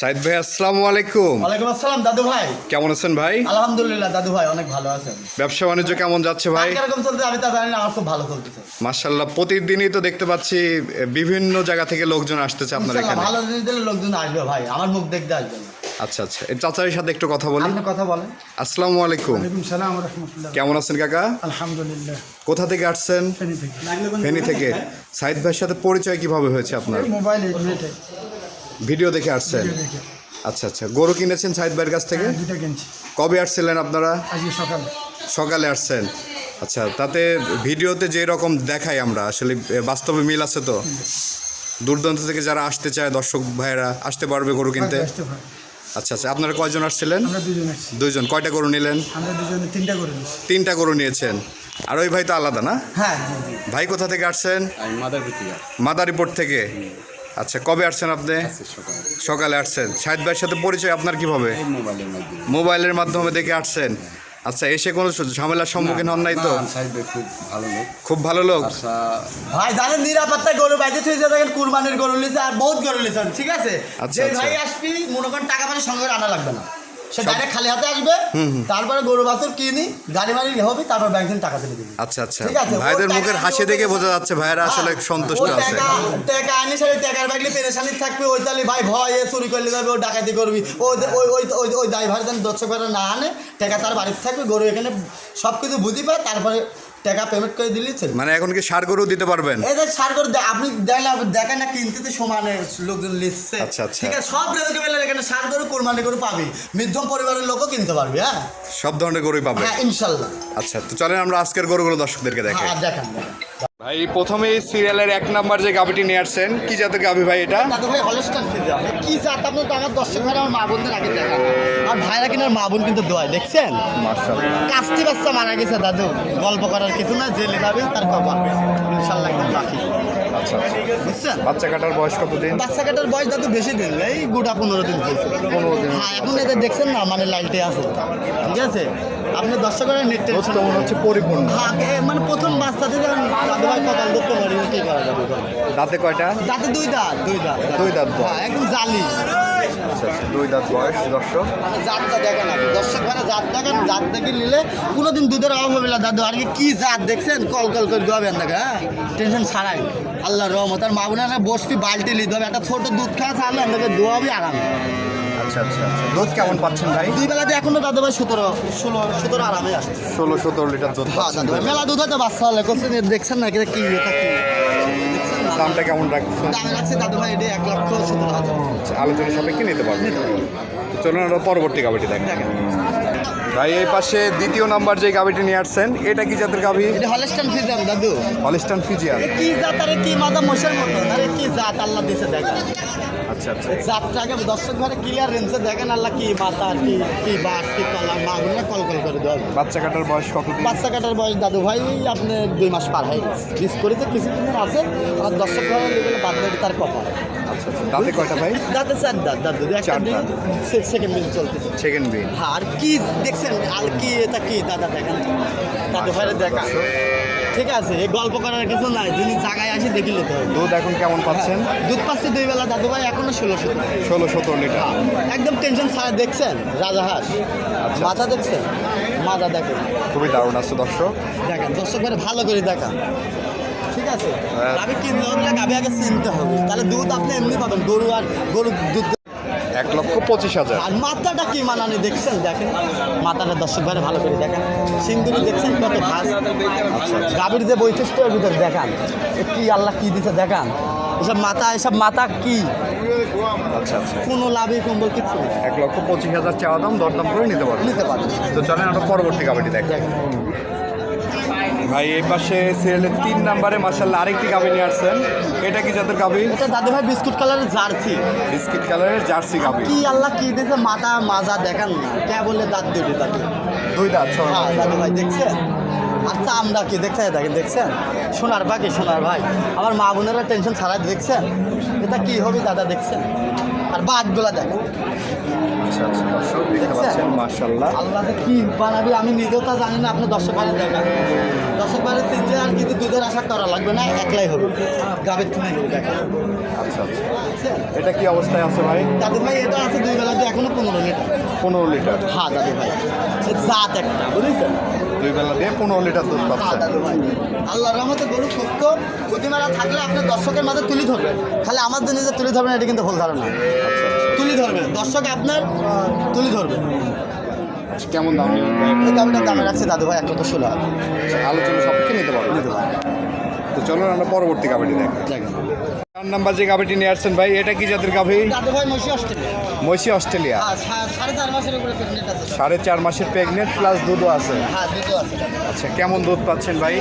সাইদ ভাই আসসালামু আলাইকুম। ওয়ালাইকুম আসসালাম দাদু ভাই। কেমন আছেন ভাই? আলহামদুলিল্লাহ দাদু ভাই অনেক ভালো আছেন। ব্যবসা বাণিজ্য কেমন যাচ্ছে ভাই? চলছে? আমি তা জানি না আমার খুব ভালো চলতেছে। মার্শাল্লাহ প্রতিদিনই তো দেখতে পাচ্ছি বিভিন্ন জায়গা থেকে লোকজন আসতেছে আপনার এখানে। ভালো জিনিস দিলে লোকজন আসবে ভাই আমার মুখ দেখতে আসবে আচ্ছা আচ্ছা চাচার সাথে একটু কথা বলি। আপনি কথা বলেন। আসসালামু আলাইকুম। সালাম রহমতুল্লাহ। কেমন আছেন কাকা? আলহামদুলিল্লাহ। কোথা থেকে আসছেন? ফেনী থেকে। ফেনী থেকে। সাইদ ভাইয়ের সাথে পরিচয় কীভাবে হয়েছে আপনার? মোবাইল ভিডিও দেখে আসছেন? আচ্ছা আচ্ছা। গরু কিনেছেন সাইদ ভাইয়ের কাছ থেকে? দুটা কিনছি। কবে আসছিলেন আপনারা? আজকে সকালে। সকালে আসছেন। আচ্ছা তাতে ভিডিওতে যে রকম দেখাই আমরা আসলে বাস্তবে মিল আছে তো? দূর দূরান্ত থেকে যারা আসতে চায় দর্শক ভাইয়েরা আসতে পারবে গরু কিনতে? আচ্ছা আচ্ছা। আপনারা কয়জন আসছিলেন? দুজন দুইজন কয়টা গরু নিলেন? আমরা তিনটা নিচ্ছি তিনটা গরু নিয়েছেন। আর ওই ভাই তো আলাদা না? হ্যাঁ। ভাই কোথা থেকে আসছেন? মাদারীপুর থেকে। আচ্ছা কবে আসছেন আপনি? সকালে। সকালে আসছেন। সাহেদ ভাইয়ের সাথে পরিচয় আপনার কীভাবে? মোবাইলের মাধ্যমে। দেখে আসছেন। আচ্ছা এসে কোনো ঝামেলার সম্মুখীন হন নাই তো? খুব ভালো লোক। খুব ভালো লোক? ভাই জানেন নিরাপত্তায় গরু বাইতে থেকে দেখেন কুরবানির গরু লিছে আর বহুত গরু লিছেন ঠিক আছে? আচ্ছা, যে আচ্ছা। ভাই আসবি মনে করেন টাকা পয়সা সঙ্গে আনা লাগবে না। সে ডাইরেক্ট খালি হাতে আসবে তারপরে গরু বাছুর কিনি গাড়ি মারি হবে তারপর ব্যাংক টাকা তুলে দিবি। আচ্ছা আচ্ছা। ঠিক আছে, ভাইদের মুখের হাসি দেখে বোঝা যাচ্ছে আসলে হ্যাঁ, সন্তুষ্ট ওই আছে। টাকা আনি সেই টাকার ব্যাগলি পেরেশানি থাকবে ওই তাহলে ভাই ভয় এ চুরি করলে যাবে ও ডাকাতি করবি। ও ওই ওই ওই ওই ড্রাইভার যেন ভাইরা না আনে টাকা তার বাড়িতে থাকবে গরু এখানে সব কিছু বুঝি পায় তারপরে টাকা পেমেন্ট করে দিলেই মানে এখন কি সার গরু দিতে পারবেন? এই যে সার গরু আপনি দেখলে দেখেন না কিনতে তো সমানে লোকজন লিখছে। আচ্ছা, আচ্ছা। ঠিক আছে সব রেজেকে পেলে এখানে সার গরু কোরবানি গরু পাবে। মধ্যম পরিবারের লোকও কিনতে পারবে হ্যাঁ? সব ধরনের গরুই পাবে? হ্যাঁ ইনশাল্লাহ। আচ্ছা তো চলেন আমরা আজকের গরুগুলো দর্শকদেরকে দেখাই। হ্যাঁ দেখেন দেখেন। ভাই প্রথমেই সিরিয়ালের এক নাম্বার যে গাবিটি নিয়ে আসছেন কি জাতের গাবি ভাই এটা? দাদু ভাই কি জাত? আপনার তো আমার দর্শক ভাইরা আমার মা বোনদের আগে দেখা। আর ভাইরা কিনা মা বোন কিন্তু দোয়ায় দেখছেন? কাস্তি বাচ্চা মারা গেছে দাদু। গল্প করার কিছু না জেলে যাবে তার কপাল ইনশাল্লাহ একদম রাখি। আচ্ছা আচ্ছা। বুঝছেন? বাচ্চা কাটার বয়স কতদিন? বাচ্চা কাটার বয়স দাদু বেশি দিন এই গোটা পনেরো দিন হয়েছে। পনেরো দিন। হ্যাঁ এখন এদের দেখছেন না মানে লাইটে আছে। ঠিক আছে? আপনি দর্শকের নেট হচ্ছে পরিপূর্ণ। হ্যাঁ মানে প্রথম বাচ্চাতে যখন ভাই কপাল দুঃখ করি কি করা যাবে দাঁতে কয়টা? দাঁতে দুই দাঁত দুই দাঁত। দুই দাঁত হ্যাঁ একদম জালি। আচ্ছা আচ্ছা দুই দাঁত বয়স দর্শক। মানে জাতটা দেখেন আগে। দর্শক ভাইরা জাত দেখেন জাত দেখে নিলে কোনোদিন দুধের অভাব হবে না। দাদু আর কি কি জাত দেখছেন? কল কল করে দোয়াবেন দেখে হ্যাঁ? টেনশন ছাড়াই। আল্লাহ রহমত। আর মা বোনেরা বসবি বালতি লিতে হবে একটা ছোট দুধ খাওয়া ছাড়লে আপনাকে দোয়াবি আরাম আচ্ছা আচ্ছা আচ্ছা। দুধ কেমন পাচ্ছেন ভাই? দুই বেলাতে এখনও দাদু ভাই সতেরো ষোলো সতেরো আরামে আসে। ষোলো সতেরো লিটার দুধ হ্যাঁ দাদু ভাই মেলা দুধ হয়তো বাচ্চা হলে। করছেন দেখছেন না এটা কি এটা কি দেখছেন না? দামটা কেমন রাখছেন? দাম লাগছে দাদু ভাই এটা এক লক্ষ সতেরো হাজার। আচ্ছা, আলোচনা সাপেক্ষে নিতে পারবেন। চলুন আমরা পরবর্তী কাবাডি দেখেন। ভাই এই পাশে দ্বিতীয় নাম্বার যে গাবিটি নিয়ে আসছেন এটা কি জাতের গাবি এটা হলস্টান ফিজাম দাদু। হলিস্টান ফিজিয়ান কি জাত আরে কি মাদা মোষের মতো? আরে কি জাত আল্লাহ দিছে দেখেন আচ্ছা আচ্ছা। জাতটাকে দর্শক ঘরে ক্লিয়ার রেঞ্জে দেখেন আল্লাহ কি মাথা কি কি বাট কি তলা মাগুলো কল কল করে দেওয়া বাচ্চা কাটার বয়স কত বাচ্চা কাটার বয়স দাদু ভাই আপনি দুই মাস পার হয়ে গেছে। মিস করেছে কিছুদিনের আছে। আর দর্শক ঘরে লেগে বাদ তার কপাল। আচ্ছা দাঁতে কয়টা ভাই? দাদু চার দাঁত দাদু একটা চার দাঁত। সেকেন্ড দিন চলতেছে। সেকেন্ড বিন হ্যাঁ, আর কি দেখছেন আর কি এটা কি? দাদা দেখেন। দাদু ভাইরে দেখা। ঠিক আছে এই গল্প করার কিছু নাই। যিনি জায়গায় আসি দেখিলে তো। দুধ এখন কেমন পাচ্ছেন? দুধ পাচ্ছে দুই বেলা। দাদু ভাই এখনও ষোলোশো ষোলো সতেরো লিটার। একদম টেনশন ছাড়া দেখছেন রাজাহাঁস আচ্ছা। মাথা দেখছেন? মাজা দেখেন। খুবই দারুণ আছে দর্শক। দেখেন দর্শক ভালো করে দেখান। ঠিক আছে। আমি কিনতে না গাভি আগে চিনতে হবে। তাহলে দুধ আপনি এমনি পাবেন গরু আর গরু দুধ এক লক্ষ পঁচিশ হাজার। আর মাথাটা কি মানানি দেখছেন? দেখেন মাথাটা দর্শক ভাই ভালো করে দেখেন। সিন্দুরি দেখছেন কত ঘাস গাভীর যে বৈশিষ্ট্য এর ভিতরে দেখান। কি আল্লাহ কি দিছে দেখান? এসব মাথা এসব মাথা কি? আচ্ছা আচ্ছা। কোনো লাভই কম্বল কিছু এক লক্ষ পঁচিশ হাজার চাওয়া দাম দরদাম করে নিতে পারবেন। নিতে পারবেন। তো চলেন আমরা পরবর্তী দেখেন দেখেন। ভাই এই পাশে সিরিয়ালের তিন নাম্বারে মাসাল্লাহ আরেকটি গাবি নিয়ে আসছেন এটা কি জাতের গাবি এটা দাদু ভাই বিস্কুট কালারের জার্সি। বিস্কিট কালারের জার্সি গাবি কি আল্লাহ কি দিয়েছে মাথা মাজা দেখান না। কে বলে দাঁত দুটি দাদু দুই দাঁত হ্যাঁ দাদু ভাই দেখছেন আচ্ছা আমরা কি দেখছে? দেখেন দেখছেন সোনার বাকি সোনার ভাই। আমার মা বোনেরা টেনশন ছাড়াই দেখছেন এটা কি হবে দাদা দেখছেন আর বাঘগুলা দেখো। আচ্ছা আচ্ছা দেখতে মাশাল্লাহ আল্লাহ কি বানাবি আমি নিজেও তা জানি না আপনি দর্শক বাইরে দর্শক বাইরে তিনটে আর কিন্তু দুধের আশা করা লাগবে না একলাই হবে। গাবের দেখা। আচ্ছা আচ্ছা। এটা কি অবস্থায় আছে ভাই? দাদু ভাই এটা আছে দুই দিয়ে এখনও পনেরো লিটার। পনেরো লিটার। হ্যাঁ দাদু ভাই। জাত একটা বুঝেছেন? দুই বেলা দিয়ে পনেরো লিটার দুধ হ্যাঁ পাচ্ছেন আল্লাহ রহমতে গরু সুস্থ। ক্ষতিমারা থাকলে আপনি দর্শকের মাঝে তুলি ধরবেন। খালি আমার জন্য যে তুলি ধরবেন এটা কিন্তু ভুল ধারণা। তুলি ধরবেন। দর্শক আপনার তুলি ধরবেন কেমন দাম এই দামটা দামে রাখছে দাদু ভাই এক লক্ষ ষোলো হাজার। আলোচনা সবকে নিতে পারব নিতে পারব তো চলো আমরা পরবর্তী গাভিটি দেখি। দেখেন। চার নাম্বার যে গাভিটি নিয়ে আসছেন ভাই এটা কি জাতের গাভি? দাদু অস্ট্রেলিয়া। হ্যাঁ সাড়ে চার মাসের প্রেগনেন্ট প্লাস দুধও আছে। হ্যাঁ দুটো আছে। আচ্ছা কেমন দুধ পাচ্ছেন ভাই?